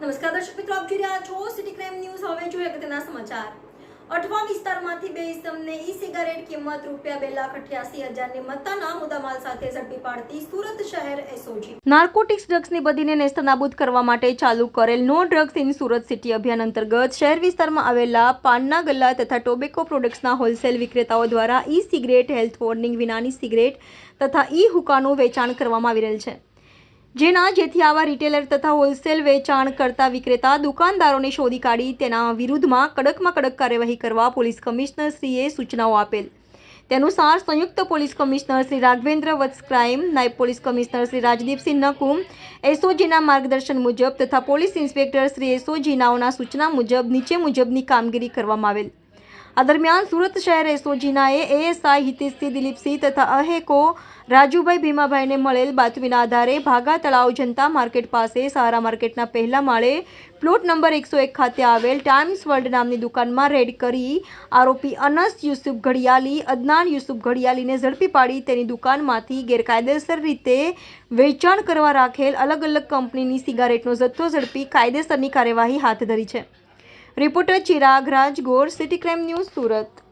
નમસ્કાર દર્શક મિત્રો, આપ જોઈ રહ્યા છો સિટી ક્રાઇમ ન્યૂઝ હવે જોઈએ અગત્યના સમાચાર. અઠવા વિસ્તારમાંથી બે ઇસમને ઈ સિગારેટ કિંમત રૂપિયા બે લાખ અઠ્યાસી હજારની મત્તાના મુદ્દામાલ સાથે ઝડપી પાડતી સુરત શહેર એસઓજી. નાર્કોટિક્સ ડ્રગ્સની બદીને નેસ્તનાબૂદ કરવા માટે ચાલુ કરેલ no drugs in Surat city અભિયાન અંતર્ગત શહેર વિસ્તારમાં આવેલા પાનના ગલ્લા તથા ટોબેકો પ્રોડક્ટ્સના હોલસેલ વિક્રેતાઓ દ્વારા ઈ સિગરેટ હેલ્થ વોર્નિંગ વિનાની સિગરેટ તથા ઈ હુકાનું વેચાણ કરવામાં આવી રહેલ છે. જેના જેથી આવા રિટેલર તથા હોલસેલ વેચાણ કરતા વિક્રેતા દુકાનદારોને શોધી કાઢી તેના વિરુદ્ધમાં કડકમાં કડક કાર્યવાહી કરવા પોલીસ કમિશનર શ્રીએ સૂચનાઓ આપેલ. તેનું સાર સંયુક્ત police commissioner Shri Raghavendra Vats crime, નાયબ પોલીસ કમિશનર શ્રી રાજદીપસિંહ નકુમ, એસઓજીના માર્ગદર્શન મુજબ તથા પોલીસ ઇન્સ્પેક્ટર શ્રી એસઓજીનાઓના સૂચના મુજબ, નીચે મુજબની કામગીરી કરવામાં આવેલ. આ દરમિયાન સુરત શહેર એસઓજીનાએ એએસઆઈ હિતેશસિંહ દિલીપસિંહ તથા અહેકો રાજુભાઈ ભીમાભાઈને મળેલ બાતમીના આધારે ભાગા તળાવ જનતા માર્કેટ પાસે સહારા માર્કેટના પહેલા માળે પ્લોટ નંબર એકસો એક ખાતે આવેલ ટાઈમ્સ વર્લ્ડ નામની દુકાનમાં રેડ કરી આરોપી અનસ યુસુફ ઘડિયાલી, અદનાન યુસુફ ઘડિયાલીને ઝડપી પાડી તેની દુકાનમાંથી ગેરકાયદેસર રીતે વેચાણ કરવા રાખેલ અલગ અલગ કંપનીની સિગારેટનો જથ્થો ઝડપી કાયદેસરની કાર્યવાહી હાથ ધરી છે. Reporter Chirag Rajgor city crime news Surat.